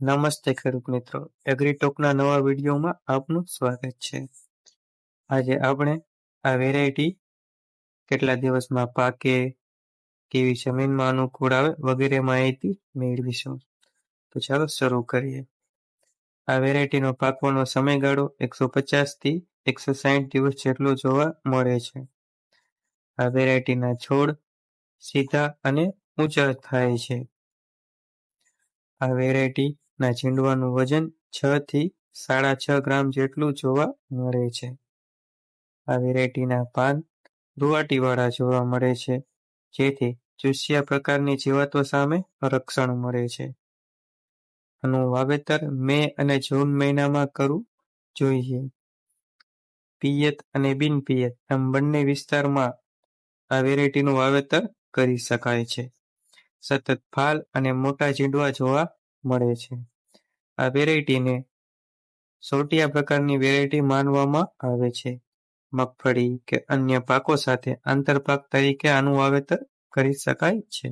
નમસ્તે ખેડૂત મિત્રો. એગ્રીટોકના નવા વિડીયોમાં આપનું સ્વાગત છે. આજે આપણે આ વેરાયટી કેટલા દિવસમાં પાકે, કેવી જમીનમાં અનુકૂળ આવે વગેરે માહિતી મેળવીશું. તો ચાલો શરૂ કરીએ. આ વેરાયટીનો પાકવાનો સમયગાળો એકસો પચાસથી એકસો સાહીઠ દિવસ જેટલો જોવા મળે છે. આ વેરાયટીના છોડ સીધા અને ઊંચા થાય છે. આ વેરાયટી ના છીંડવાનું વજન છ થી સાડા છ ગ્રામ જેટલું જોવા મળે છે. આ વેરાયટીના પાન રૂવાટીવાળા જોવા મળે છે, જેથી ચૂસ્યા પ્રકારની જીવાતો સામે રક્ષણ મળે છે. આનું વાવેતર મે અને જૂન મહિનામાં કરવું જોઈએ. પિયત અને બિન પિયત એમ બંને વિસ્તારમાં આ વેરાયટીનું વાવેતર કરી શકાય છે. સતત ફાલ અને મોટા ઝીંડવા જોવા મળે છે. આ વેરાયટીને સોટિયા પ્રકારની વેરાયટી માનવામાં આવે છે. મગફળી કે અન્ય પાકો સાથે આંતરપાક તરીકે આનું વાવેતર કરી શકાય છે.